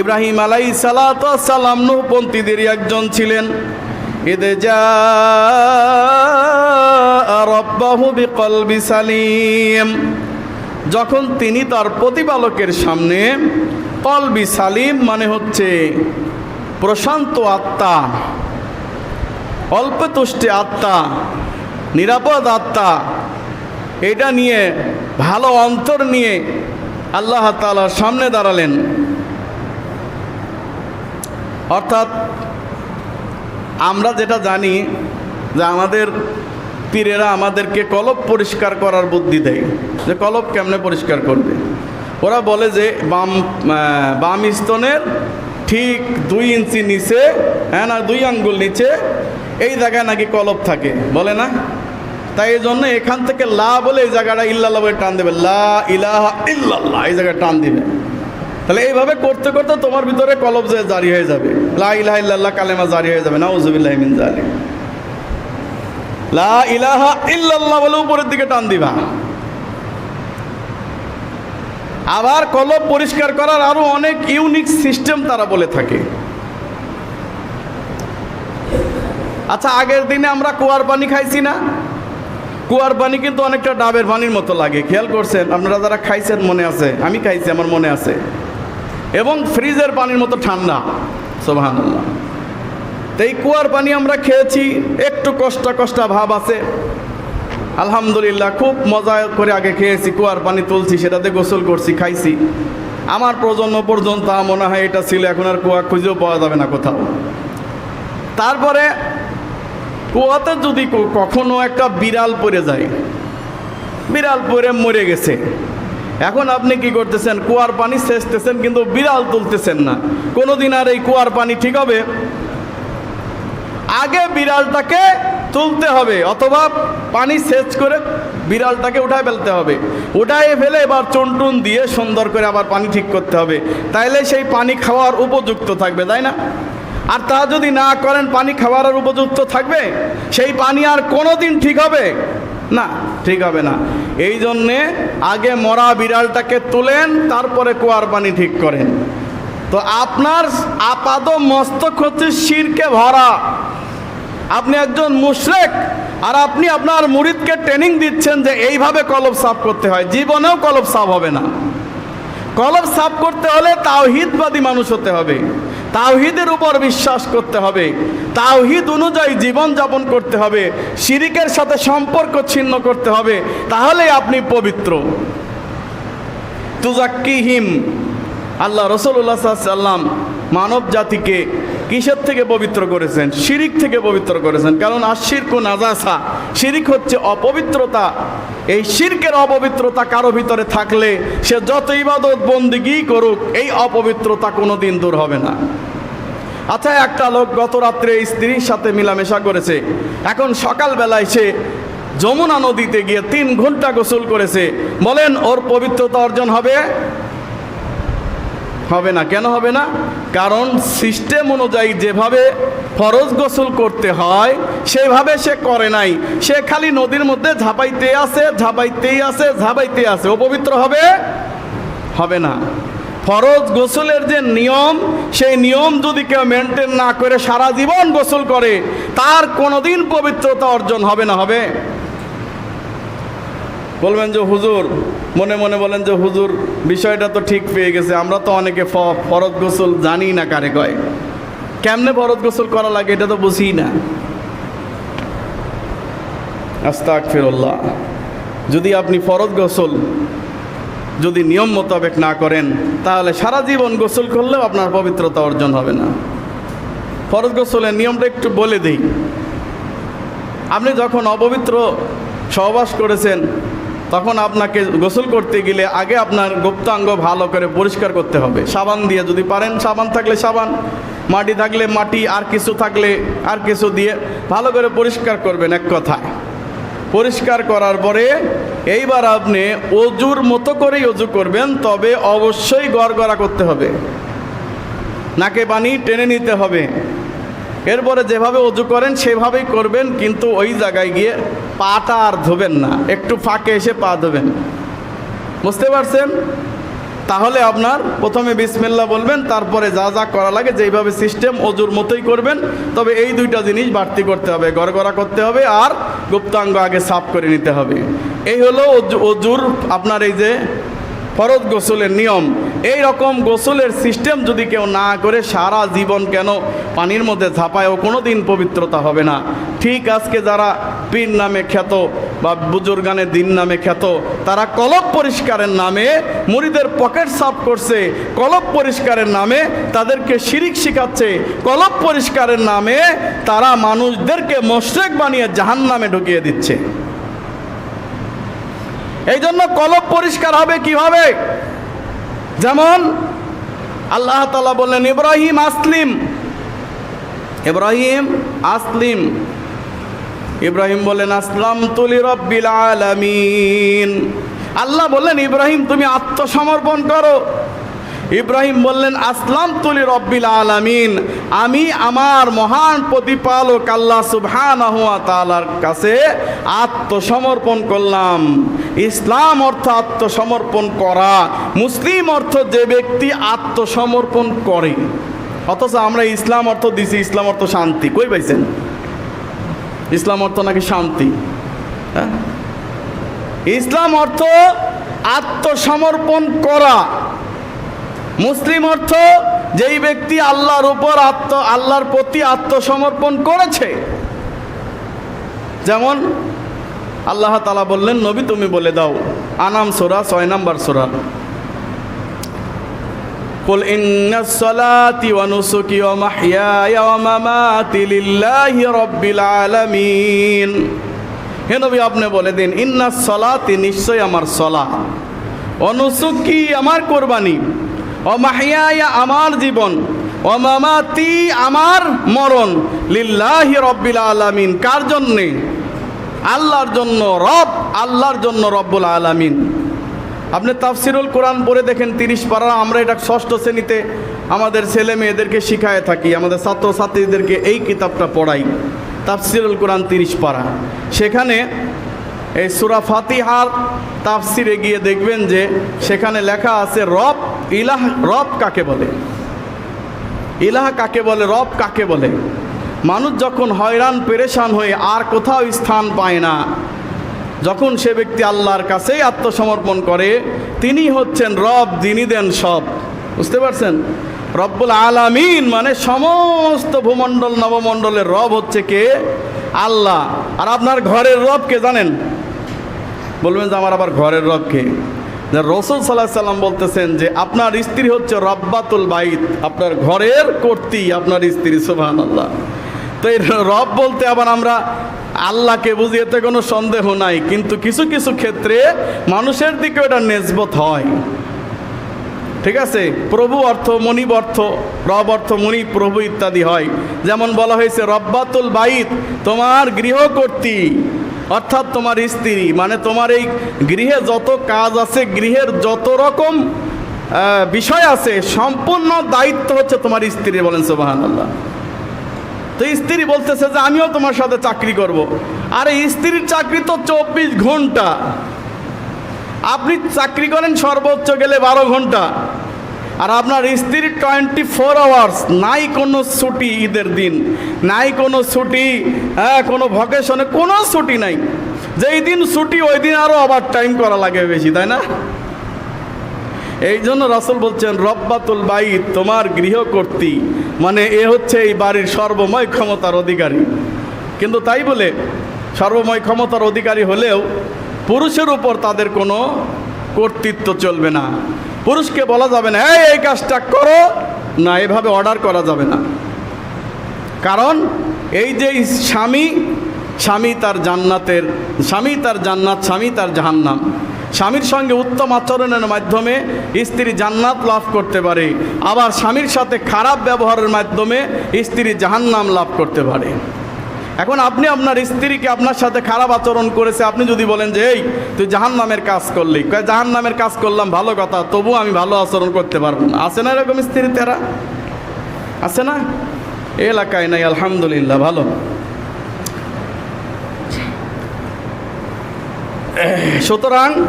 ইব্রাহিম। আলাই সালাম নৌপন্থীদেরই একজন ছিলেন। এদে সালিম। যখন তিনি তার প্রতিপালকের সামনে কলবি সালিম মানে হচ্ছে প্রশান্ত আত্মা অল্প তুষ্টি আত্মা, নিরাপদ আত্মা, এটা নিয়ে ভালো অন্তর নিয়ে আল্লাহ তালার সামনে দাঁড়ালেন। অর্থাৎ আমরা যেটা জানি যে আমাদের পীরেরা আমাদেরকে কলব পরিষ্কার করার বুদ্ধি দেয়, যে কলব কেমনে পরিষ্কার করবে? ওরা বলে যে বাম বাম স্তনের ঠিক দুই ইঞ্চি নিচে হ্যাঁ না, দুই আঙ্গুল নিচে, এই জায়গায় নাকি কলব থাকে, বলে না? তাই জন্য এখান থেকে লা বলে এই জায়গাটা ইল্লাল্লাহ বলে টান দেবে। লা ইলাহা ইল্লাল্লাহ, এই জায়গায় টান দিবে। তাহলে এইভাবে করতে করতে তোমার ভিতরে কলব যে জারি হয়ে যাবে। লা ইলাহা ইল্লাল্লাহ, কালেমা জারি হয়ে যাবে। নাউজুবিল্লাহি মিন জালিক লা ইলাহা ইল্লাল্লাহ বলে উপরের দিকে টান দিবা। আবার কলব পরিষ্কার করার আরও অনেক ইউনিক সিস্টেম তারা বলে থাকে। আচ্ছা আগের দিনে আমরা কুয়ার পানি খাইছি না? কুয়ার পানি কিন্তু অনেকটা ডাবের পানির মতো লাগে, খেয়াল করছেন? আপনারা যারা খাইছেন, মনে আছে? আমি খাইছি, আমার মনে আছে। এবং ফ্রিজের পানির মতো ঠান্ডা সোভান আল্লাহ তো এই কুয়ার পানি আমরা খেয়েছি, একটু কষ্ট কষ্ট ভাব আছে। আলহামদুলিল্লাহ, খুব মজা করে আগে খেয়েছি, কুয়ার পানি তুলছি, সেটাতে গোসল করছি, খাইছি। আমার প্রজন্ম পর্যন্ত মনে হয় এটা ছিল, এখন আর কুয়া খুঁজেও পাওয়া যাবে না কোথাও। তারপরে কুয়াতে যদি কখনো একটা বিড়াল পড়ে যায়, বিড়াল পরে মরে গেছে। এখন আপনি কি করতেছেন? কুয়ার পানি সেচতেছেন, কিন্তু বিড়াল তুলতেছেন না। কোনোদিন আর এই কুয়ার পানি ঠিক হবে? আগে বিড়ালটাকে তুলতে হবে, অথবা পানি সেচ করে বিড়ালটাকে উঠায় ফেলতে হবে। উঠায় ফেলে এবার চুনটুন দিয়ে সুন্দর করে আবার পানি ঠিক করতে হবে। তাইলে সেই পানি খাওয়ার উপযুক্ত থাকবে, তাই না? আর তা যদি না করেন, পানি খাওয়ার আর উপযুক্ত থাকবে? সেই পানি আর কোনো দিন ঠিক হবে? না, ঠিক হবে না। এই জন্যে আগে মরা বিড়ালটাকে তুলেন, তারপরে কুয়ার পানি ঠিক করেন। তো আপনার আপাদ মস্তক হচ্ছে শিরকে ভরা। আপনি একজন মুশরেক, আর আপনি আপনার মুরিদকে ট্রেনিং দিচ্ছেন যে এইভাবে কলব সাফ করতে হয়। জীবনেও কলব সাফ হবে না। কলব সাফ করতে হলে তাওহিদবাদী মানুষ হতে হবে। তাওহিদের উপর বিশ্বাস করতে হবে। তাওহিদ অনুযায়ী জীবন যাপন করতে হবে। শিরিকের সাথে সম্পর্ক ছিন্ন করতে হবে। তাহলে আপনি পবিত্র। তুজাক্কিহিম, আল্লাহ রসুল্লাহ সাল্লাম মানব জাতিকে কিসের থেকে পবিত্র করেছেন? শিরিক থেকে পবিত্র করেছেন। কারণ আশির কো নাজাসা। শিরিক হচ্ছে অপবিত্রতা। এই শিরকের অপবিত্রতা কারও ভিতরে থাকলে সে যত ইবাদত বন্দিগি করুক, এই অপবিত্রতা কোনো দিন দূর হবে না। আচ্ছা একটা লোক গত রাত্রে স্ত্রীর সাথে মিলামেশা করেছে। এখন সকালবেলায় সে যমুনা নদীতে গিয়ে তিন ঘণ্টা গোসল করেছে। বলেন, ওর পবিত্রতা অর্জন হবে? হবে না। কেন হবে না? কারণ সিস্টেম অনুযায়ী যেভাবে ফরজ গোসল করতে হয় সেইভাবে সে করে নাই। সে খালি নদীর মধ্যে ঝাঁপাইতে আছে ঝাঁপাইতেই আছে ঝাঁপাইতে আছে ও পবিত্র হবে? হবে না। ফরজ গোসলের যে নিয়ম, সেই নিয়ম যদি কেউ মেনটেন না করে সারা জীবন গোসল করে, তার কোনোদিন পবিত্রতা অর্জন হবে না, হবে? বলবেন যে হুজুর, মনে মনে বলেন যে হুজুর, বিষয়টা তো ঠিক পেয়ে গেছে, আমরা তো অনেকে ফরত গোসল জানি না কারে কয়। কেমনে ফরজ গোসল করা লাগে এটা তো বুঝি না। আস্তাক ফিরল্লাহ যদি আপনি ফরত গোসল, যদি নিয়ম মোতাবেক না করেন, তাহলে সারা জীবন গোসল করলেও আপনার পবিত্রতা অর্জন হবে না। ফরজ গোসলের নিয়মটা একটু বলে দিই। আপনি যখন অপবিত্র সহবাস করেছেন তখন আপনাকে গোসল করতে গেলে আগে আপনার গুপ্তাঙ্গ ভালো করে পরিষ্কার করতে হবে। সাবান দিয়ে যদি পারেন, সাবান থাকলে সাবান, মাটি থাকলে মাটি, আর কিছু থাকলে আর কিছু দিয়ে ভালো করে পরিষ্কার করবেন এক কথায়। পরিষ্কার করার পরে এইবার আপনি অজুর মতো করেই অজু করবেন, তবে অবশ্যই গড়গড়া করতে হবে। নাকে পানি টেনে নিতে হবে। এরপরে যেভাবে অজু করেন, সেভাবেই করবেন, কিন্তু ওই জায়গায় গিয়ে পাটা আর ধোবেন না। একটু ফাঁকে এসে পা ধোবেন। বুঝতে পারছেন? তাহলে আপনার প্রথমে বিসমিল্লা বলবেন, তারপরে যা যা করা লাগে, যেইভাবে সিস্টেম অজুর মতোই করবেন, তবে এই দুইটা জিনিস বাড়তি করতে হবে। গড়গড়া করতে হবে আর গুপ্তাঙ্গ আগে সাফ করে নিতে হবে। এই হলো অজুর আপনার এই যে ফরজ গোসলের নিয়ম। এই রকম গোসলের সিস্টেম যদি কেউ না করে, সারা জীবন কেন পানির মধ্যে ঝাঁপায়ও কোনো দিন পবিত্রতা হবে না? ঠিক আজকে যারা পীর নামে খ্যাত বা বুজুর্গানের দিন নামে খ্যাত, তারা কলব পরিষ্কারের নামে মুড়িদের পকেট সাফ করছে, কলব পরিষ্কারের নামে তাদেরকে শিরিক শিখাচ্ছে, কলব পরিষ্কারের নামে তারা মানুষদেরকে মোশরেক বানিয়ে জাহান নামে ঢুকিয়ে দিচ্ছে। এই জন্য কলব পরিষ্কার হবে কীভাবে? যেমন আল্লাহ তালা বললেন, ইব্রাহিম আসলিম। ইব্রাহিম আসলিম। ইব্রাহিম বললেন আসলাম তুলি রব্বিল আলামিন। আল্লাহ বললেন, ইব্রাহিম, তুমি আত্মসমর্পণ করো। ইব্রাহিম বললেন আসলাম তুলি রব্বিল আলামিন। আমি আমার মহান প্রতিপালক আল্লাহ সুবহানাহু ওয়া তাআলার কাছে আত্মসমর্পণ করলাম। ইসলাম অর্থ আত্মসমর্পণ করা, মুসলিম অর্থ যে ব্যক্তি আত্মসমর্পণ করে। অথচ আমরা ইসলাম অর্থ দিছি, ইসলাম অর্থ শান্তি। কই পাইছেন? ইসলাম অর্থ নাকি শান্তি? হ্যাঁ? ইসলাম অর্থ আত্মসমর্পণ করা। মুসলিম অর্থ যেই ব্যক্তি আল্লাহর উপর আত্ম আল্লাহর প্রতি আত্মসমর্পণ করেছে যেমন আল্লাহ তালা বললেন নবী তুমি বলে দাও আনাম সোরা ছয় নাম্বার সোরা قل إن الصلاة ونسكي ومحياي ومماتي لله رب العالمين হে নবী আপনি বলে দিন ইন্না সলাতি নিশ্চয় আমার সলা অনুসুকি আমার কোরবানি ও মাহিয়া আমার জীবন, ও মামাতি আমার মরণ, লিল্লাহি রব্বিল আলামিন। কার জন্যে? আল্লাহর জন্য রব, আল্লাহর জন্য রব্বুল আলামিন। আপনি তাফসিরুল কোরআন পড়ে দেখেন, তিরিশ পারা আমরা এটা ষষ্ঠ শ্রেণীতে আমাদের ছেলে মেয়েদেরকে শিখায় থাকি, আমাদের ছাত্রছাত্রীদেরকে এই কিতাবটা পড়াই। তাফসিরুল কোরআন তিরিশ পারা। সেখানে এই সুরা ফাতিহার তাফসিরে গিয়ে দেখবেন যে সেখানে লেখা আছে রব ইলাহ রব কাকে বলে? ইলাহ কাকে বলে, রব কাকে বলে? মানুষ যখন হয়রান, পেরেশান হয়ে আর কোথাও স্থান পায় না, যখন সে ব্যক্তি আল্লাহর কাছেই আত্মসমর্পণ করে, তিনি হচ্ছেন রব, যিনি দেন সব। বুঝতে পারছেন? রব্বুল আলামিন মানে সমস্ত ভূমণ্ডল, নবমণ্ডলের রব হচ্ছে কে? আল্লাহ। আর আপনার ঘরের রবকে জানেন? বলবেন যে আমার আবার ঘরের রব কে? যে রসুল সাল্লাহ সাল্লাম বলতেছেন যে আপনার স্ত্রী হচ্ছে রব্বাতুল বাইত, আপনার ঘরের কর্তি, আপনার স্ত্রী সুবহান আল্লাহ তো এই রব বলতে আবার আমরা আল্লাহকে বুঝি, এতে কোনো সন্দেহ নাই, কিন্তু কিছু কিছু ক্ষেত্রে মানুষের দিকে এটা নেজবত হয়। ঠিক আছে? প্রভু অর্থ মনিব অর্থ, রব অর্থ মনি প্রভু ইত্যাদি হয়। যেমন বলা হয়েছে, রব্বাতুল বাইত, তোমার গৃহকর্তী। অর্থাৎ তোমার স্ত্রী মানে তোমার এই গৃহে যত কাজ আছে, গৃহের যত রকম বিষয় আছে, সম্পূর্ণ দায়িত্ব হচ্ছে তোমার স্ত্রী বলেন সোবাহান আল্লাহ তো স্ত্রী বলতেছে যে, আমিও তোমার সাথে চাকরি করব। আরে, স্ত্রীর চাকরি তো চব্বিশ ঘণ্টা। আপনি চাকরি করেন সর্বোচ্চ গেলে বারো ঘণ্টা। আর আপনার স্ত্রীর টোয়েন্টি ফোর আওয়ার্স নাই কোনো ছুটি ঈদের দিন, নাই কোনো ছুটি হ্যাঁ কোনো ভকেশনে কোনো ছুটি নাই। যেই দিন ছুটি, ওই দিন আরও আবার টাইম করা লাগে বেশি, তাই না? এই জন্য রাসুল বলছেন, রব্বাতুল বাইত, তোমার গৃহকর্তী মানে এ হচ্ছে এই বাড়ির সর্বময় ক্ষমতার অধিকারী। কিন্তু তাই বলে, সর্বময় ক্ষমতার অধিকারী হলেও পুরুষের উপর তাদের কোনো কর্তৃত্ব চলবে না। পুরুষকে বলা যাবে না, এই এই কাজটা করো। না, এভাবে অর্ডার করা যাবে না। কারণ এই যে স্বামী স্বামী তার জান্নাতের, স্বামী তার জান্নাত, স্বামী তার জাহান্নাম। স্বামীর সঙ্গে উত্তম আচরণের মাধ্যমে স্ত্রী জান্নাত লাভ করতে পারে। আবার স্বামীর সাথে খারাপ ব্যবহারের মাধ্যমে স্ত্রী জাহান্নাম লাভ করতে পারে। এখন আপনি আপনার স্ত্রীকে আপনার সাথে খারাপ আচরণ করেছে, আপনি যদি বলেন যে, এই, তুই জাহান নামের কাজ করলি। জাহান নামের কাজ করলাম, ভালো কথা তবু আমি ভালো আচরণ করতে পারব না। আছে না এরকম স্ত্রী তারা? আছে না? এলাকায় নাই, আলহামদুলিল্লাহ, ভালো। সুতরাং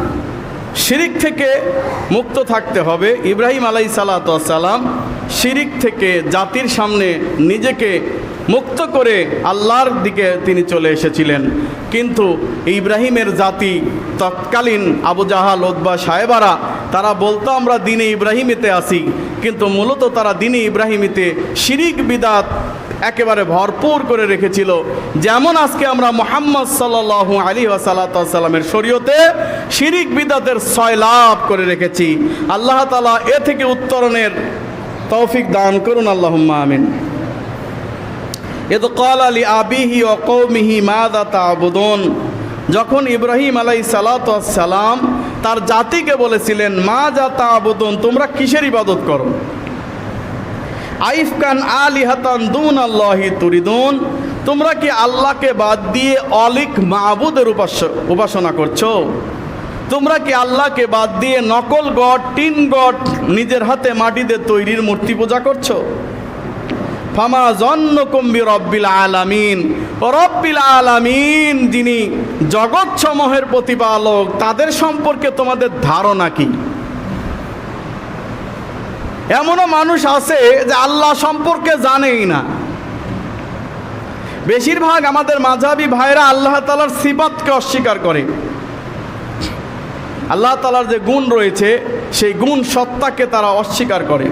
শিরিক থেকে মুক্ত থাকতে হবে। ইব্রাহিম আলাই সালাতাম শিরিক থেকে জাতির সামনে নিজেকে মুক্ত করে আল্লাহর দিকে তিনি চলে এসেছিলেন। কিন্তু ইব্রাহিমের জাতি তৎকালীন আবু জাহাল ওদবা সাহেবারা, তারা বলতো, আমরা দিনে ইব্রাহিমিতে আসি কিন্তু মূলত তারা দিনে ইব্রাহিমিতে শিরিক বিদাত একেবারে ভরপুর করে রেখেছিল। যেমন আজকে আমরা মোহাম্মদ সাল্লাহ আলী ওয়াসাল্লামের শরীয়তে শিরিক বিদাতের ছয় লাভ করে রেখেছি। আল্লাহ তালা এ থেকে উত্তরণের তৌফিক দান করুন আল্লাহ আমিন। এত কল আলী আবিহি ও কৌমিহি মাদা তাবুদন? যখন ইব্রাহিম আলাই সালাম তার জাতিকে বলেছিলেন মা যা তাবুদন, তোমরা কিসের ইবাদত করো? আইফকান আলিহাতান দুন আল্লাহি তুরিদুন, তোমরা কি আল্লাহকে বাদ দিয়ে অলিক মাহবুদের উপাস, উপাসনা করছ? তোমরা কি আল্লাহকে বাদ দিয়ে নকল গড, টিন গড নিজের হাতে মাটিতে তৈরির মূর্তি পূজা করছ? ফামা জন্ন কম্বি রব্বিল আলামিন। রব্বিল আলামিন, যিনি জগৎ সমূহের প্রতিপালক, তাদের সম্পর্কে তোমাদের ধারণা কি? এমনও মানুষ আছে যে আল্লাহ সম্পর্কে জানেই না। বেশিরভাগ আমাদের মাঝাবি ভাইরা আল্লাহ তালার সিবাতকে অস্বীকার করে। আল্লাহ তালার যে গুণ রয়েছে, সেই গুণ সত্তাকে তারা অস্বীকার করে।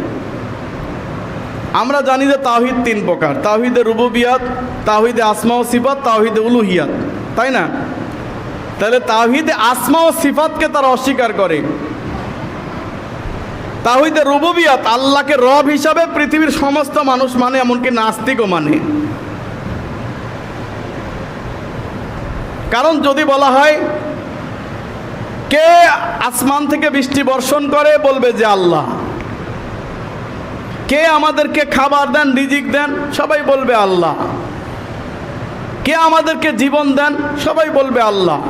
আমরা জানি যে তাহিদ তিন প্রকার তাহিদে রুবুবিয়াত তাহিদে আসমা ও সিফাত তাহিদে উলুহিয়াত, তাই না? তাহলে তাহিদে আসমা ও সিফাতকে তারা অস্বীকার করে। তাহিদে রুবুবিয়াত আল্লাহকে রব হিসাবে পৃথিবীর সমস্ত মানুষ মানে এমনকি নাস্তিকও মানে। কারণ যদি বলা হয়, কে আসমান থেকে বৃষ্টি বর্ষণ করে বলবে যে আল্লাহ। কে আমাদেরকে খাবার দেন, রিজিক দেন, সবাই বলবে আল্লাহ। কে আমাদেরকে জীবন দেন, সবাই বলবে আল্লাহ।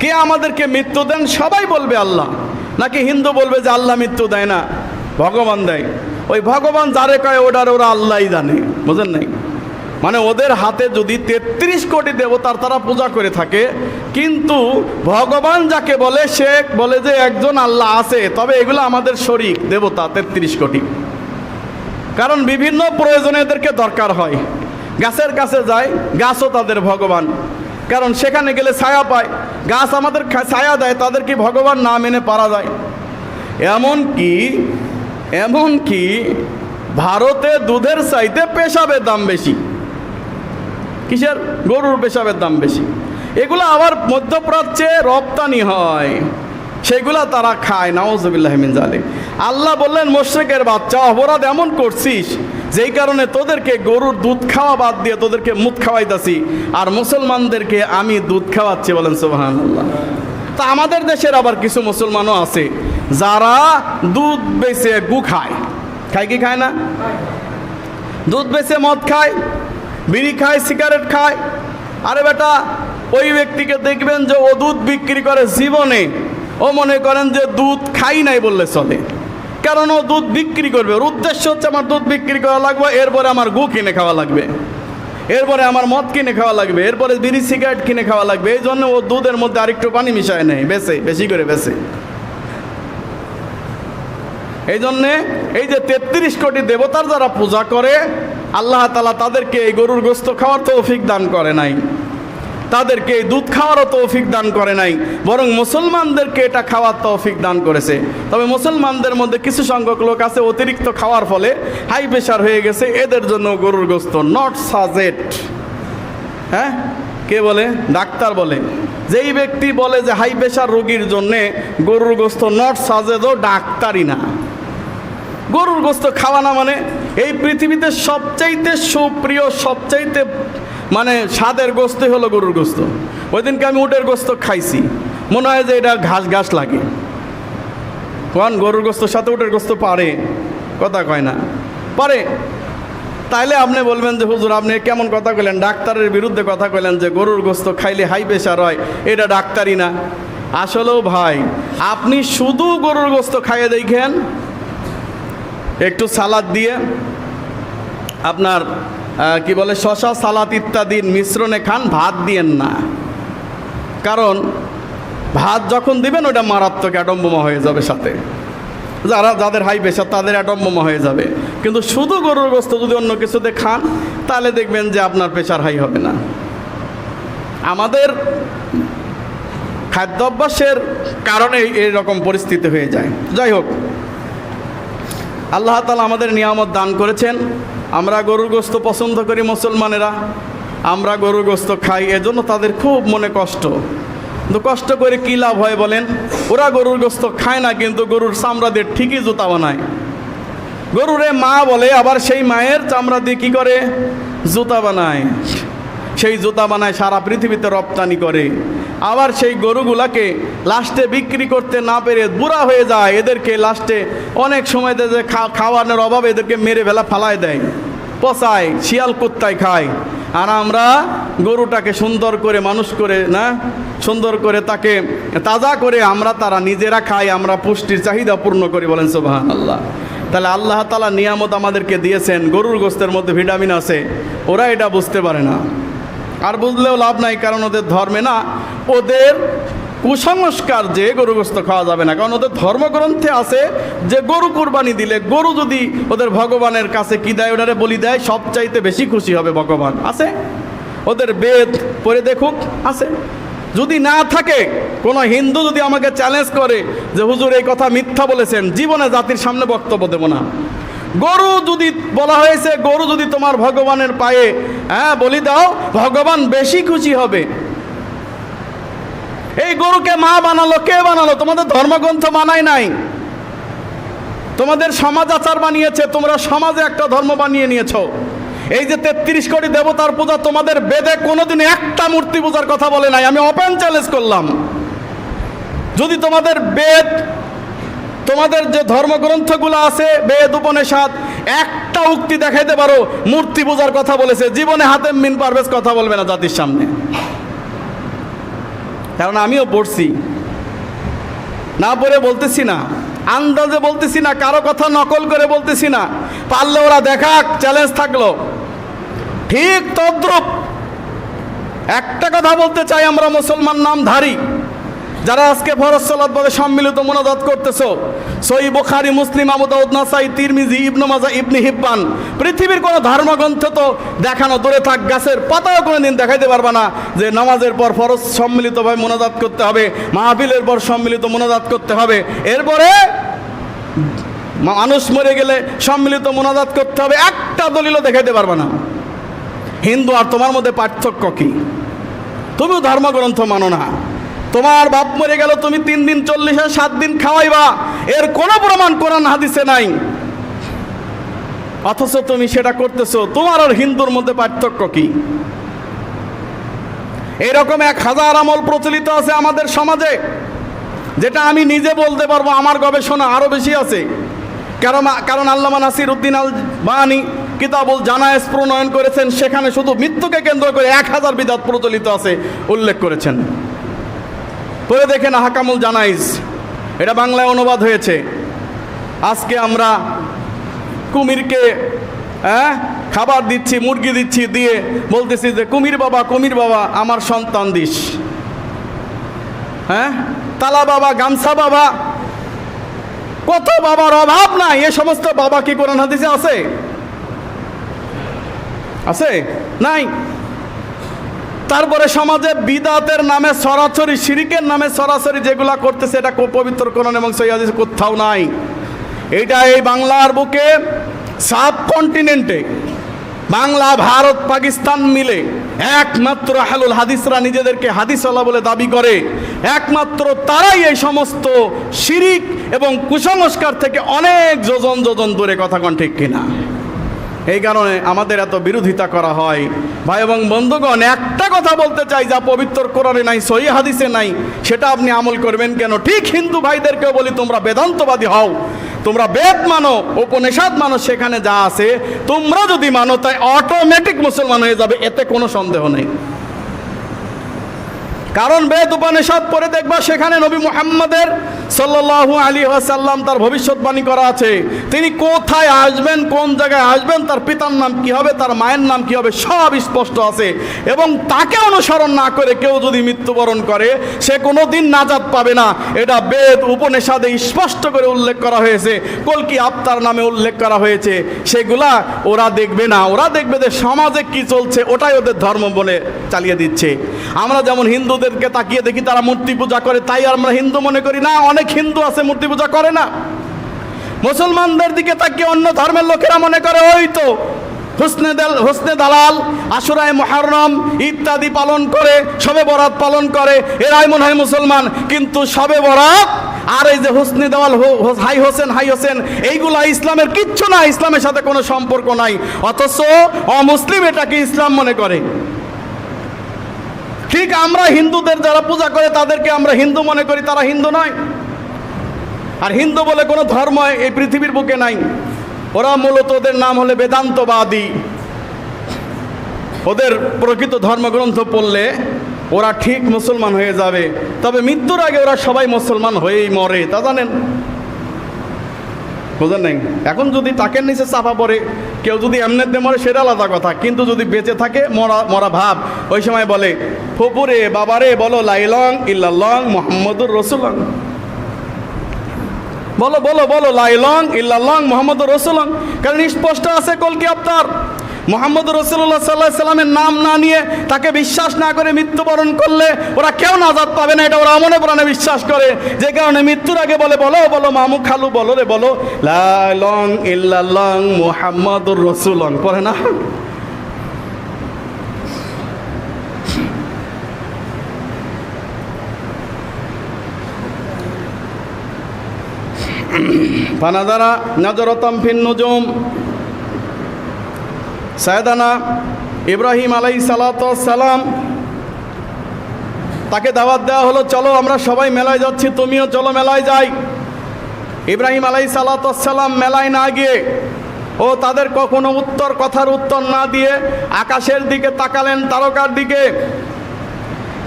কে আমাদেরকে মৃত্যু দেন, সবাই বলবে আল্লাহ। নাকি হিন্দু বলবে যে আল্লাহ মৃত্যু দেয় না? ভগবান দেয়। ওই ভগবান যারে কয়, ওটার ওরা আল্লাহই জানে। বুঝেন নাই? মানে ওদের হাতে যদি তেত্রিশ কোটি দেবতার তারা পূজা করে থাকে, কিন্তু ভগবান যাকে বলে সে বলে যে একজন আল্লাহ আছে, তবে এগুলো আমাদের শরিক দেবতা, তেত্রিশ কোটি। কারণ বিভিন্ন প্রয়োজনে এদেরকে দরকার হয়। গাছের কাছে যায়, গাছও তাদের ভগবান। কারণ সেখানে গেলে ছায়া পায়। গাছ আমাদের ছায়া দেয়, তাদের কি ভগবান না মেনে পারা যায়? এমন কি এমন কি, ভারতে দুধের চাইতে পেশাবের দাম বেশি। কিসের? গরুর পেশাবের দাম বেশি। এগুলো আবার মধ্যপ্রাচ্যে রপ্তানি হয়। সেগুলা তারা খায় নওয়াজবিল্লাহমিন জালে আল্লাহ বললেন মোশেকের বাচ্চা, অপরাধ এমন করছিস, যেই কারণে তোদেরকে গরুর দুধ খাওয়া বাদ দিয়ে তোদেরকে মুখ খাওয়াইতাছি, আর মুসলমানদেরকে আমি দুধ খাওয়াচ্ছি, বলেন সোহান তা আমাদের দেশের আবার কিছু মুসলমানও আছে, যারা দুধ বেছে গু খায়। খায় কি খায় না? দুধ বেছে মদ খায়, বিড়ি খায়, সিগারেট খায়। আরে বেটা, ওই ব্যক্তিকে দেখবেন যে ও দুধ বিক্রি করে জীবনে ও মনে করেন যে দুধ খাই নাই বললে চলে। কারণ ও দুধ বিক্রি করবে। ওর উদ্দেশ্য হচ্ছে আমার দুধ বিক্রি করা লাগবে, এরপরে আমার গু কিনে খাওয়া লাগবে। এরপরে আমার মদ কিনে খাওয়া লাগবে, এরপরে বিড়ি সিগারেট কিনে খাওয়া লাগবে। এই জন্য ও দুধের মধ্যে আরেকটু পানি মিশায় নেয়, বেছে, বেশি করে বেছে। এই জন্যে এই যে তেত্রিশ কোটি দেবতার যারা পূজা করে, আল্লাহ তালা তাদেরকে এই গরুর গোস্ত খাওয়ার তৌফিক দান করে নাই। তাদেরকে দুধ খাওয়ারও তৌফিক দান করে নাই, বরং মুসলমানদেরকে এটা খাওয়ার তৌফিক দান করেছে। তবে মুসলমানদের মধ্যে কিছু সংখ্যক লোক আছে, অতিরিক্ত খাওয়ার ফলে হাই প্রেশার হয়ে গেছে, এদের জন্য গরুর গোস্ত, নট সাজেট হ্যাঁ? কে বলে? ডাক্তার বলে। যেই ব্যক্তি বলে যে হাই প্রেশার রোগীর জন্যে গরুর গোস্ত নট সাজেদও ডাক্তারই না। গরুর গোস্ত খাওয়া না মানে এই পৃথিবীতে সবচাইতে সুপ্রিয়, সবচাইতে মানে স্বাদের গোস্তই হলো গরুর গোস্ত। ওই দিনকে আমি উটের গোস্ত খাইছি। মনে হয় যে এটা ঘাস ঘাস লাগে। কোন গরুর গোস্তর সাথে উটের গোস্ত পারে? কথা কয় না। পারে। তাইলে আপনি বলবেন যে, হুজুর, আপনি কেমন কথা কইলেন? ডাক্তারের বিরুদ্ধে কথা কইলেন যে, গরুর গোস্ত খাইলে হাই প্রেশার হয়। এটা ডাক্তারই না। আসলেও ভাই, আপনি শুধু গরুর গোস্ত খাইয়ে দেখেন। একটু সালাদ দিয়ে আপনার কি বলে, শশা, সালাদ ইত্যাদির মিশ্রণে খান, ভাত দিয়েন না। কারণ ভাত যখন দিবেন ওটা মারাত্মক অ্যাটম বোমা হয়ে যাবে সাথে। যারা, যাদের হাই প্রেশার তাদের অ্যাটম বোমা হয়ে যাবে। কিন্তু শুধু গরুর গোস্ত যদি অন্য কিছুতে খান, তাহলে দেখবেন যে আপনার প্রেশার হাই হবে না। আমাদের খাদ্যাভ্যাসের কারণে এইরকম পরিস্থিতি হয়ে যায়। যাই হোক, আল্লাহ তালা আমাদের নিয়ামত দান করেছেন। আমরা গরুর গোস্ত পছন্দ করি মুসলমানেরা। আমরা গরুর গোস্ত খাই, এজন্য তাদের খুব মনে কষ্ট। কিন্তু কষ্ট করে কী লাভ হয় বলেন? ওরা গরুর গোস্ত খায় না, কিন্তু গরুর চামড়াদের ঠিকই জুতা বানায়। গরুরে মা বলে, আবার সেই মায়ের চামড়া দিয়ে কী করে? জুতা বানায়। সেই জুতা বানায়, সারা পৃথিবীতে রপ্তানি করে। আবার সেই গরুগুলাকে লাস্টে বিক্রি করতে না পেরে বুড়া হয়ে যায়। এদেরকে লাস্টে অনেক সময় যে খাওয়ানোর অভাবে এদেরকে মেরে ফেলা, ফালায় দেয়। পচায়, শিয়াল কুত্তায় খায়। আর আমরা গরুটাকে সুন্দর করে, মানুষ করে, না, সুন্দর করে তাকে তাজা করে আমরা তারা নিজেরা খাই, আমরা পুষ্টির চাহিদা পূর্ণ করি বলেন সোবাহান আল্লাহ তাহলে আল্লাহ তালা নিয়ামত আমাদেরকে দিয়েছেন। গরুর গোস্তের মধ্যে ভিটামিন আছে। ওরা এটা বুঝতে পারে না। আর বুঝলেও লাভ নাই, কারণ ওদের ধর্মে না, ওদের কুসংস্কার যে গরু গোস্ত খাওয়া যাবে না। কারণ ওদের ধর্মগ্রন্থে আছে যে গরু কুরবানি দিলে, গরু যদি ওদের ভগবানের কাছে কি দেয়, ওটারে বলি দেয়, সবচাইতে বেশি খুশি হবে ভগবান। আছে? ওদের বেদ পরে দেখুক, আছে। যদি না থাকে, কোনো হিন্দু যদি আমাকে চ্যালেঞ্জ করে যে, হুজুর, এই কথা মিথ্যা বলেছেন, জীবনে জাতির সামনে বক্তব্য দেবো না। গরু যদি বলা হয়েছে, গরু যদি তোমার ভগবানের পায়ে হ্যাঁ বলি দাও, ভগবান বেশি খুশি হবে। এই গরুকে মা বানালো, কে বানালো? তোমাদের ধর্মগ্রন্থ বানায় নাই। তোমাদের সমাজ আচার বানিয়েছে, তোমরা সমাজে একটা ধর্ম বানিয়ে নিয়েছো। এই যে তেত্রিশ কোটি দেবতার পূজা, তোমাদের বেদে কোনোদিন একটা মূর্তি পূজার কথা বলে নাই। আমি ওপেন চ্যালেঞ্জ করলাম। যদি তোমাদের বেদ তোমাদের যে ধর্মগ্রন্থগুলো আছে, বেদ, উপনিষদ, একটা উক্তি দেখাইতে পারো, মূর্তি পূজার কথা বলেছে, জীবনে হাতে মিন পারভেজ কথা বলবে না জাতির সামনে। কারণ আমিও পড়ছি। না পড়ে বলতেছি না, আন্দাজে বলতেছি না, কারও কথা নকল করে বলতেছি না, পারলে ওরা দেখাক চ্যালেঞ্জ থাকল। ঠিক তদ্রুপ, একটা কথা বলতে চাই আমরা মুসলমান নামধারী। যারা আজকে ফরজ বাদে সম্মিলিত মোনাজাত করতেছো, সই বুখারি, মুসলিম, আবু দাউদ, নাসাই, তিরমিজি, ইবনু মাজা, ইবনি হিব্বান, পৃথিবীর কোনো ধর্মগ্রন্থ তো দেখানো দূরে থাক, গাছের পাতাও কোনো দিন দেখাইতে পারবে না যে নামাজের পর ফরজ সম্মিলিতভাবে মোনাজাত করতে হবে, মাহফিলের পর সম্মিলিত মোনাজাত করতে হবে। এরপরে মানুষ মরে গেলে সম্মিলিত মোনাজাত করতে হবে, একটা দলিলও দেখাইতে পারবে না। হিন্দু আর তোমার মধ্যে পার্থক্য কি? তুমিও ধর্মগ্রন্থ মানো না। তোমার বাপ মরে গেল, তুমি তিন দিন চল্লিশ আর সাত দিন খাওয়াইবা। এর কোনো প্রমাণ কোরআন হাদিসে নাই। অথচ তুমি সেটা করতেছো, তোমার আর হিন্দুর মধ্যে পার্থক্য কি? এরকম এক হাজার আমল প্রচলিত আছে আমাদের সমাজে, যেটা আমি নিজে বলতে পারব, আমার গবেষণা আরও বেশি আছে। কারণ কারণ আল্লামা নাসির উদ্দিন আল বাহানি কিতাবুল জানায়েস প্রণয়ন করেছেন, সেখানে শুধু মৃত্যুকে কেন্দ্র করে এক হাজার বিদাত প্রচলিত আছে, উল্লেখ করেছেন। পরে দেখেন হাকামুল জানাইজ। এটা বাংলায় অনুবাদ হয়েছে। আজকে আমরা কুমিরকে হ্যাঁ খাবার দিচ্ছি, মুরগি দিচ্ছি, দিয়ে বলতেছি যে, কুমির বাবা কুমির বাবা, আমার সন্তান দিস। হ্যাঁ? তালা বাবা, গামছা বাবা, কত বাবার অভাব নাই, এ সমস্ত বাবা কি কোরআন হাদিসে আছে? আছে? নাই? তারপরে সমাজে বিদাতের নামে সরাসরি, শিরিকের নামে সরাসরি যেগুলা করতেছে, এটা পবিত্র কোরআন এবং সৈয়াদিস কোথাও নাই। এটা এই বাংলার বুকে সাব কন্টিনেন্টে বাংলা, ভারত, পাকিস্তান মিলে একমাত্র আহলুল হাদিসরা নিজেদেরকে হাদিসওয়ালা বলে দাবি করে। একমাত্র তারাই এই সমস্ত শিরিক এবং কুসংস্কার থেকে অনেক যোজন যোজন দূরে, কথা কন ঠিক কিনা? এই কারণে আমাদের এত বিরোধিতা করা হয়। ভাই এবং বন্ধুগণ, একটা কথা বলতে চাই যা পবিত্র কোরআনে নাই, সহি হাদিসে নাই, সেটা আপনি আমল করবেন কেন? ঠিক হিন্দু ভাইদেরকেও বলি, তোমরা বেদান্তবাদী হও, তোমরা বেদ মানো, উপনিষাদ মানো, সেখানে যা আছে, তোমরা যদি মানো, তাই অটোমেটিক মুসলমান হয়ে যাবে, এতে কোনো সন্দেহ নেই। কারণ বেদ উপনিষদ পরে দেখবা সেখানে নবী মুহাম্মদের সাল্লাল্লাহু আলী ওয়াসাল্লাম তার ভবিষ্যৎবাণী করা আছে। তিনি কোথায় আসবেন, কোন জায়গায় আসবেন, তার পিতার নাম কি হবে, তার মায়ের নাম কি হবে, সব স্পষ্ট আছে। এবং তাকে অনুসরণ না করে কেউ যদি মৃত্যুবরণ করে, সে কোনো দিন নাজাদ পাবে না। এটা বেদ উপনিষদে স্পষ্ট করে উল্লেখ করা হয়েছে। কলকি আপ্তার নামে উল্লেখ করা হয়েছে। সেগুলা ওরা দেখবে না। ওরা দেখবে যে সমাজে কি চলছে, ওটাই ওদের ধর্ম বলে চালিয়ে দিচ্ছে। আমরা যেমন হিন্দুদেরকে তাকিয়ে দেখি তারা মূর্তি পূজা করে, তাই আমরা হিন্দু মনে করি না, অনেক হিন্দু আছে মূর্তি পূজা করে না। মুসলমানদের দিকে তাকিয়ে অন্য ধর্মের লোকেরা মনে করে, ওই তো হুসনে হুসনে দালাল, আশুরায় মহারম ইত্যাদি পালন করে সবে বরাত পালন করে, এরাই মনে হয় মুসলমান। কিন্তু সবে বরাত আর এই যে হুসনি দেওয়াল হাই হোসেন হাই হোসেন, এইগুলা ইসলামের কিচ্ছু না, ইসলামের সাথে কোনো সম্পর্ক নাই। অথচ অমুসলিম এটাকে ইসলাম মনে করে। ঠিক আমরা হিন্দুদের যারা পূজা করে তাদেরকে আমরা হিন্দু মনে করি, তারা হিন্দু নয়। আর হিন্দু বলে কোনো ধর্ম এই পৃথিবীর বুকে নাই। ওরা মূলত ওদের নাম হলে বেদান্তবাদী। ওদের প্রকৃত ধর্মগ্রন্থ পড়লে ওরা ঠিক মুসলমান হয়ে যাবে। তবে মৃত্যুর আগে ওরা সবাই মুসলমান হয়েই মরে, তা জানেন? বুঝলেন নাই। এখন যদি টাকের নিচে চাপা পড়ে, কেউ যদি এমনিতে মরে, সেটা আলাদা কথা। কিন্তু যদি বেঁচে থাকে, মরা মরা ভাব। ওই সময় বলে, ফপুরে, বাবারে, বলো, লাইলং ইল্লাল্লং মোহাম্মদুর রসুলং বলো বলো বলো, লাইলং ইল্লাল্লং মোহাম্মদুর রসুলং কারণ স্পষ্ট আছে কলকি আপনার। মোহাম্মদ রসুল্লাহ সাল্লাহ সাল্লামের নাম না নিয়ে তাকে বিশ্বাস না করে মৃত্যুবরণ করলে ওরা কেউ নাজাদ পাবে না, এটা ওরা মনে প্রাণে বিশ্বাস করে। যে কারণে মৃত্যুর আগে বলে, বলো বলো, মামু খালু, বলো রে, বলো লাইলং ইল্লাল্লং মোহাম্মদুর রসুলং পড়ে না? ফানাদারা নজরতম ফিন নুজুম। সায়দানা ইব্রাহিম আলাই সালাম, তাকে দাওয়াত দেওয়া হলো, চলো আমরা সবাই মেলায় যাচ্ছি, তুমিও চলো মেলায় যাই। ইব্রাহিম আলাই সালাম মেলায় না গিয়ে ও তাদের কখনো উত্তর, কথার উত্তর না দিয়ে আকাশের দিকে তাকালেন তারকার দিকে।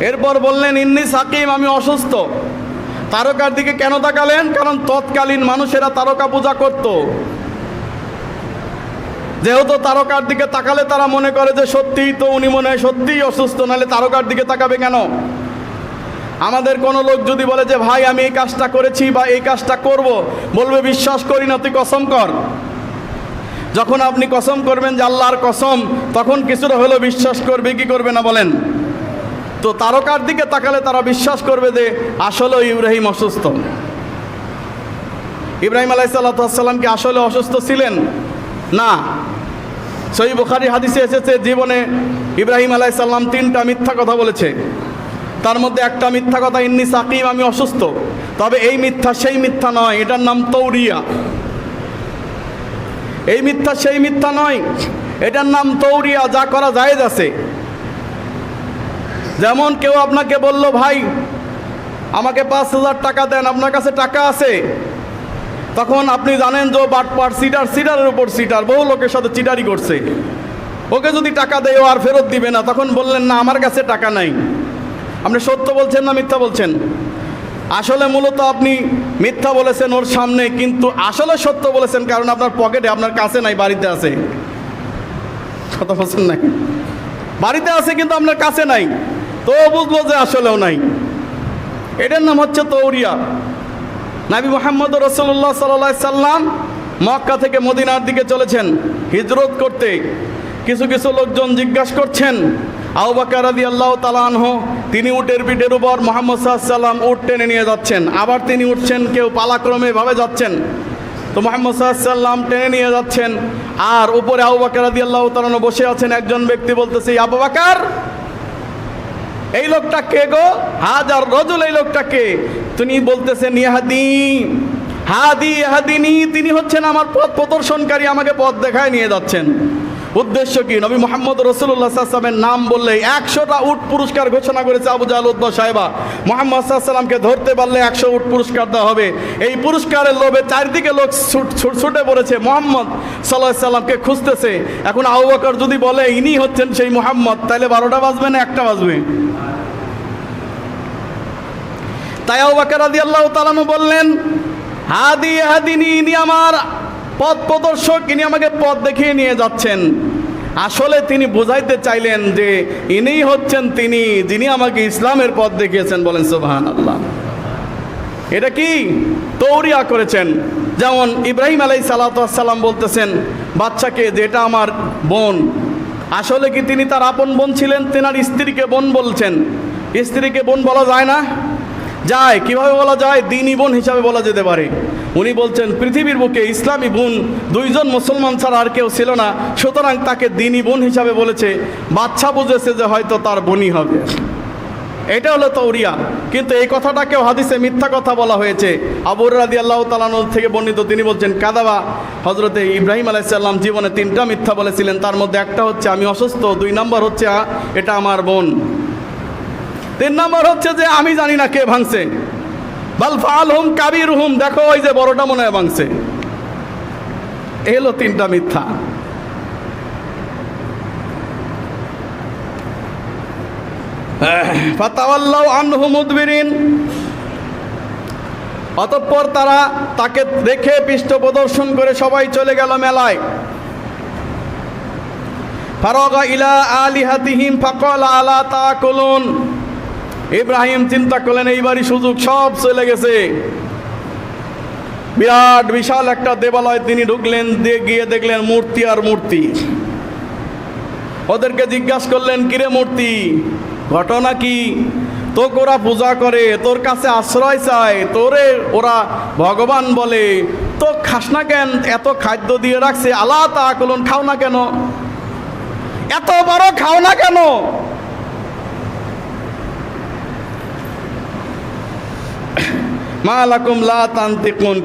এরপর বললেন, ইন্নি সাকিম, আমি অসুস্থ। তারকার দিকে কেন তাকালেন? কারণ তৎকালীন মানুষেরা তারকা পূজা করত। যেহেতু তারকার দিকে তাকালে তারা মনে করে যে সত্যিই তো উনি মনে হয় সত্যিই অসুস্থ, নাহলে তারকার দিকে তাকাবে কেন? আমাদের কোনো লোক যদি বলে যে, ভাই, আমি এই কাজটা করেছি বা এই কাজটা করব বলবে, বিশ্বাস করি না, তুই কসম কর। যখন আপনি কসম করবেন যে আল্লাহর কসম, তখন কিছুটা হলেও বিশ্বাস করবে, কি করবে না বলেন? তো তারকার দিকে তাকালে তারা বিশ্বাস করবে যে, আসলে ইব্রাহিম অসুস্থ। ইব্রাহিম আলাইসাল্লাম কি আসলে অসুস্থ ছিলেন? না। সই বুখারি হাদিসে এসেছে, জীবনে ইব্রাহিম আলাইসাল্লাম তিনটা মিথ্যা কথা বলেছে। তার মধ্যে একটা মিথ্যা কথা, ইন্নি সাকিম, আমি অসুস্থ। তবে এই মিথ্যা সেই মিথ্যা নয়, এটার নাম তৌরিয়া। এই মিথ্যা সেই মিথ্যা নয়, এটার নাম তৌরিয়া, যা করা জায়েজ আছে। যেমন কেউ আপনাকে বলল, ভাই, আমাকে পাঁচ হাজার টাকা দেন, আপনার কাছে টাকা আছে? তখন আপনি জানেন যে বাটপার সিটার, সিটারের উপর সিটার, বহু লোকের সাথে চিটারি করছে। ওকে যদি টাকা দেয় আর ফেরত দিবে না। তখন বললেন, না, আমার কাছে টাকা নাই। আপনি সত্য বলছেন না মিথ্যা বলছেন? আসলে মূলত আপনি মিথ্যা বলেছেন ওর সামনে, কিন্তু আসলে সত্য বলেছেন কারণ আপনার পকেটে, আপনার কাছে নাই, বাড়িতে আছে। কথা বলছেন নাই বাড়িতে আছে, কিন্তু আপনার কাছে নাই। তো বুঝলো যে আসলেও নাই। এটার নাম হচ্ছে তৌরিয়া। নাবি মোহাম্মদ রসুল্লাহ সাল্লা সাল্লাম মক্কা থেকে মদিনার দিকে চলেছেন হিজরত করতে। কিছু কিছু লোকজন জিজ্ঞাসা করছেন আউবাকার আদি আল্লাহ তালানহ তিনি উটের পিঠের উপর মোহাম্মদ সাল্লাম উট টেনে নিয়ে যাচ্ছেন, আবার তিনি উঠছেন, কেউ পালাক্রমে ভাবে যাচ্ছেন। তো মোহাম্মদ সাল্লাম টেনে নিয়ে যাচ্ছেন, আর উপরে আউবাকার আদি আল্লাহ তালানো বসে আছেন, একজন ব্যক্তি বলতেছে, আবু বাকার এই লোকটা কে গো? হাজার রজুল এই লোকটা কে? তিনি বলতেছেন ইহাদি হাদি ইহাদিনী তিনি হচ্ছেন আমার পথ প্রদর্শনকারী, আমাকে পথ দেখায় নিয়ে যাচ্ছেন। উদ্দেশ্য কি? নবী মোহাম্মদ রসুল্লাহ সাল্লামের নাম বললে একশোটা উট পুরস্কার ঘোষণা করেছে আবু জাহাল উদ্দ সাহেবা। মোহাম্মদ সাল্লামকে ধরতে পারলে একশো উট পুরস্কার দেওয়া হবে। এই পুরস্কারের লোভে চারদিকে লোক ছুট- পড়েছে। মোহাম্মদ সাল্লাহ সাল্লামকে খুঁজতেছে। এখন আবু বকর যদি বলে ইনি হচ্ছেন সেই মোহাম্মদ তাহলে বারোটা বাজবে না একটা বাজবে? তাই আবাকার আদি আল্লাহ তালানু বললেন, হাদি হাদিনি, ইনি আমার পথ প্রদর্শক, ইনি আমাকে পথ দেখিয়ে নিয়ে যাচ্ছেন। আসলে তিনি বোঝাইতে চাইলেন যে ইনিই হচ্ছেন তিনি, যিনি আমাকে ইসলামের পথ দেখিয়েছেন। বলেন সুবহান আল্লাহ এটা কি? তৌরিয়া করেছেন। যেমন ইব্রাহিম আলাই সালাতাম বলতেছেন, বাচ্চাকে যে এটা আমার বোন। আসলে কি তিনি তার আপন বোন ছিলেন? তেনার স্ত্রীকে বোন বলছেন। স্ত্রীকে বোন বলা যায় না। যায়, কীভাবে বলা যায়? দিনই বোন হিসাবে বলা যেতে পারে। উনি বলছেন, পৃথিবীর বুকে ইসলামী বোন দুইজন মুসলমান ছাড়া আর কেউ ছিল না। সুতরাং তাকে দিনই বোন হিসাবে বলেছে। বাচ্চা বুঝেছে যে হয়তো তার বোনই হবে। এটা হলো তৌরিয়া কিন্তু এই কথাটাকেও হাদিসে মিথ্যা কথা বলা হয়েছে। আবুর রাদি আল্লাহ তালান থেকে বর্ণিত, তিনি বলছেন, কাদাবা হজরতে ইব্রাহিম আলাইসাল্লাম জীবনে তিনটা মিথ্যা বলেছিলেন। তার মধ্যে একটা হচ্ছে, আমি অসুস্থ। দুই নম্বর হচ্ছে এটা আমার বোন। তিন নম্বর হচ্ছে যে আমি জানি না কে ভাঙছে। বাল ফাল হুম কাবির হুম দেখো ওই যে বড়টা মনে হয় ভাঙছে। এই হলো তিনটা মিথ্যা। অতঃপর তারা তাকে দেখে পৃষ্ঠ প্রদর্শন করে সবাই চলে গেল মেলায়। ইলা আলিহাতিহিম ফাকাল আলা তাকুলুন। ইব্রাহিম চিন্তা করলেন, এইবারই সুযোগ, সব চলে গেছে। বিরাট, বিশাল একটা দেবালয় তিনি ঢুকলেন, দিয়ে গিয়ে দেখলেন মূর্তি আর মূর্তি। ওদেরকে জিজ্ঞাসা করলেন, কিরে মূর্তি, ঘটনা কি? তোকে ওরা পূজা করে, তোর কাছে আশ্রয় চায়, তোরে ওরা ভগবান বলে। তো খাস না কেন, এত খাদ্য দিয়ে রাখছে তা খাও না কেন? এত বড় খাও না কেন? মা লাকুম লা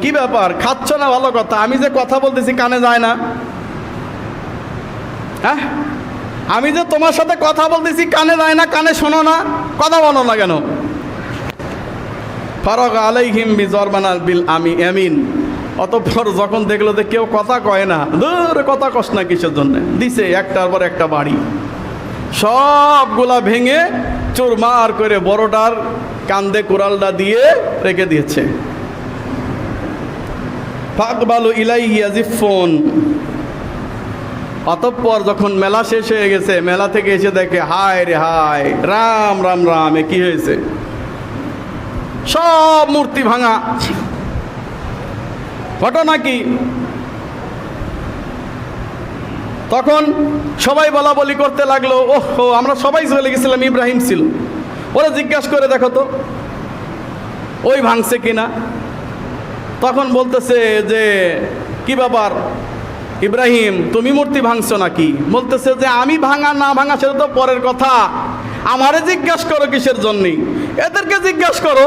কি ব্যাপার? খাচ্ছ না ভালো কথা? আমি যে কথা বলতেছি কানে যায় না। হ্যাঁ? আমি যে তোমার সাথে কথা বলতেছি কানে যায় না, কানে শোনো না। কথা বলো না কেন? ফারক আলাইহিম বি জরবানাল বিল আমি আমিন। অতঃপর যখন দেখল যে কেউ কথা কয় না দূর কথা কস না কিসের জন্য? দিছে একটার পর একটা বাড়ি। সবগুলা ভেঙে চুরমার করে বড়টার কান্দে কুড়ালটা দিয়ে রেখে দিয়েছে। ফাকবালু ইলাইহি আজিফুন অতঃপর যখন মেলা শেষ হয়ে গেছে, মেলা থেকে এসে দেখে, হায় রে হায়, রাম রাম রাম, এ কি হয়েছে? সব মূর্তি ভাঙা। ঘটনা কি? তখন সবাই বলা বলি করতে লাগল, ওহো, আমরা সবাই চলে গেছিলাম, ইব্রাহিম ছিল। ওরা জিজ্ঞাসা করে দেখো তো, ওই ভাঙছে কিনা? তখন বলতেছে যে, কি ব্যাপার? ইব্রাহিম, তুমি মূর্তি ভাঙছো নাকি? বলতেছে যে, আমি ভাঙা না ভাঙা সেটা তো পরের কথা। আমারে জিজ্ঞাসা করো কিসের জন্যই এদেরকে জিজ্ঞাসা করো